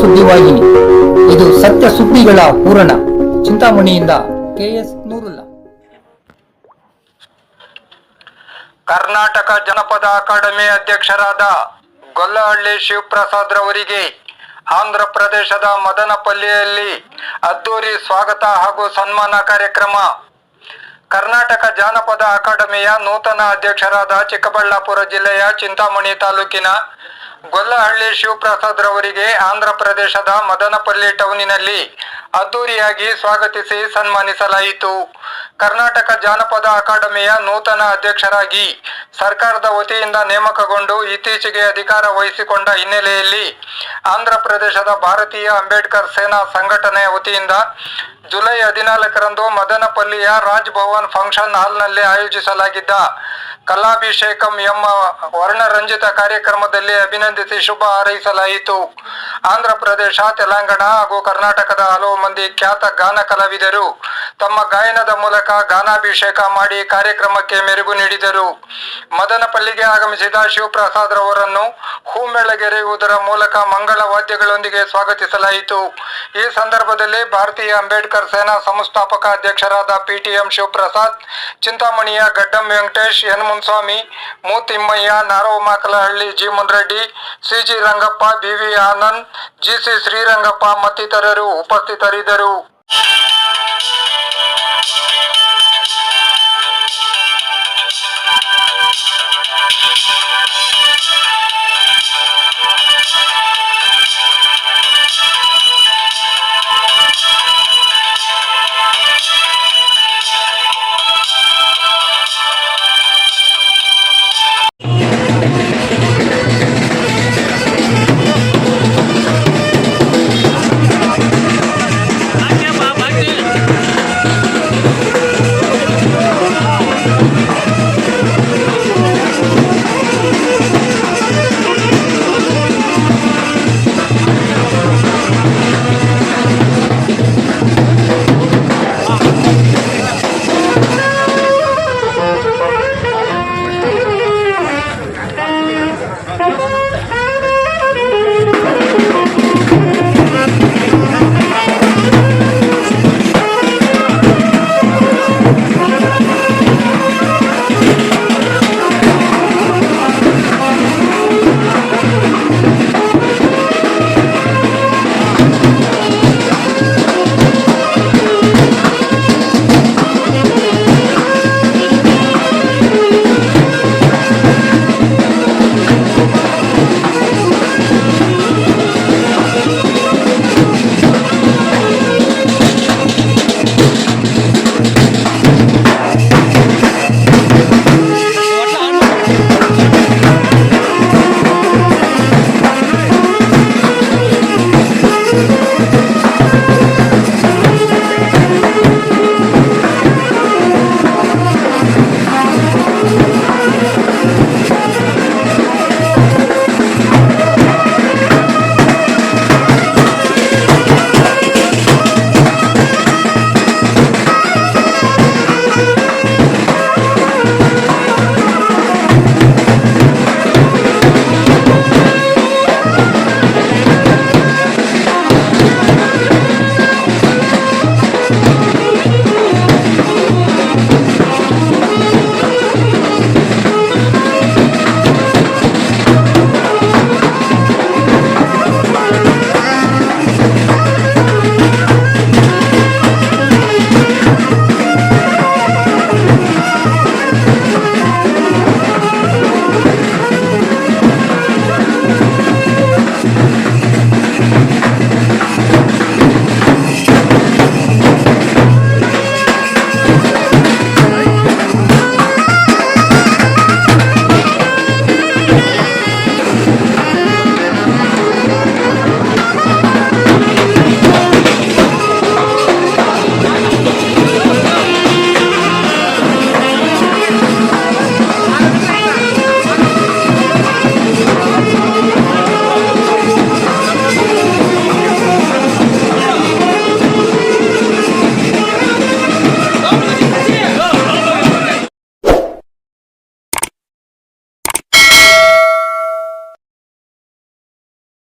ಸುದ್ದಿವಾಹಿನಿ ಇದು ಸತ್ಯ ಸುದ್ದಿಗಳ ಪೂರಣ ಚಿಂತಾಮಣಿಯಿಂದ ಕೆಎಸ್ ನೂರುಲ್ಲ. ಕರ್ನಾಟಕ ಜನಪದ ಅಕಾಡೆಮಿ ಅಧ್ಯಕ್ಷರಾದ ಗೊಲ್ಲಹಳ್ಳಿ ಶಿವಪ್ರಸಾದ್ ರವರಿಗೆ ಆಂಧ್ರ ಪ್ರದೇಶದ ಮದನಪಲ್ಲಿಯಲ್ಲಿ ಅದ್ದೂರಿ ಸ್ವಾಗತ ಹಾಗೂ ಸನ್ಮಾನ ಕಾರ್ಯಕ್ರಮ. ಕರ್ನಾಟಕ ಜಾನಪದ ಅಕಾಡೆಮಿಯ ನೂತನ ಅಧ್ಯಕ್ಷರಾದ ಚಿಕ್ಕಬಳ್ಳಾಪುರ ಜಿಲ್ಲೆಯ ಚಿಂತಾಮಣಿ ತಾಲೂಕಿನ ಗೊಲ್ಲಹಳ್ಳಿ ಶಿವಪ್ರಸಾದ್ ರವರಿಗೆ ಆಂಧ್ರ ಪ್ರದೇಶದ ಮದನಪಲ್ಲಿ ಟೌನಿನಲ್ಲಿ ಅದ್ದೂರಿಯಾಗಿ ಸ್ವಾಗತಿಸಿ ಸನ್ಮಾನಿಸಲಾಯಿತು. ಕರ್ನಾಟಕ ಜಾನಪದ ಅಕಾಡೆಮಿಯ ನೂತನ ಅಧ್ಯಕ್ಷರಾಗಿ ಸರ್ಕಾರದ ವತಿಯಿಂದ ನೇಮಕಗೊಂಡು ಇತ್ತೀಚೆಗೆ ಅಧಿಕಾರ ವಹಿಸಿಕೊಂಡ ಹಿನ್ನೆಲೆಯಲ್ಲಿ ಆಂಧ್ರ ಪ್ರದೇಶದ ಭಾರತೀಯ ಅಂಬೇಡ್ಕರ್ ಸೇನಾ ಸಂಘಟನೆಯ ವತಿಯಿಂದ ಜುಲೈ ಹದಿನಾಲ್ಕರಂದು ಮದನಪಲ್ಲಿಯ ರಾಜ್ಭವನ್ ಫಂಕ್ಷನ್ ಹಾಲ್ನಲ್ಲಿ ಆಯೋಜಿಸಲಾಗಿದ್ದ ಕಲಾಭಿಷೇಕಂ ಎಂಬ ವರ್ಣರಂಜಿತ ಕಾರ್ಯಕ್ರಮದಲ್ಲಿ ಅಭಿನಂದಿಸಿ ಶುಭ ಹಾರೈಸಲಾಯಿತು. ಆಂಧ್ರ ಪ್ರದೇಶ, ತೆಲಂಗಾಣ ಹಾಗೂ ಕರ್ನಾಟಕದ ಹಲವು ಮಂದಿ ಖ್ಯಾತ ಗಾನ ಕಲಾವಿದರು ತಮ್ಮ ಗಾಯನದ ಗಾನಾಭಿಷೇಕ ಮಾಡಿ ಕಾರ್ಯಕ್ರಮಕ್ಕೆ ಮೆರುಗು ನೀಡಿದರು. ಮದನಪಲ್ಲಿಗೆ ಆಗಮಿಸಿದ ಶಿವಪ್ರಸಾದ್ ರವರನ್ನು ಹೂಮೆಳಗೆರೆಯುವುದರ ಮೂಲಕ ಮಂಗಳ ವಾದ್ಯಗಳೊಂದಿಗೆ ಸ್ವಾಗತಿಸಲಾಯಿತು. ಈ ಸಂದರ್ಭದಲ್ಲಿ ಭಾರತೀಯ ಅಂಬೇಡ್ಕರ್ ಸೇನಾ ಸಂಸ್ಥಾಪಕ ಅಧ್ಯಕ್ಷರಾದ PTM Shivaprasad, ಚಿಂತಾಮಣಿಯ Gaddam Venkatesh N Munswamy Moothimmaiah, Naravamakalahalli G Munireddy CG Rangappa BV Anand GC Srirangappa ಮತ್ತಿತರರು ಉಪಸ್ಥಿತರಿದ್ದರು.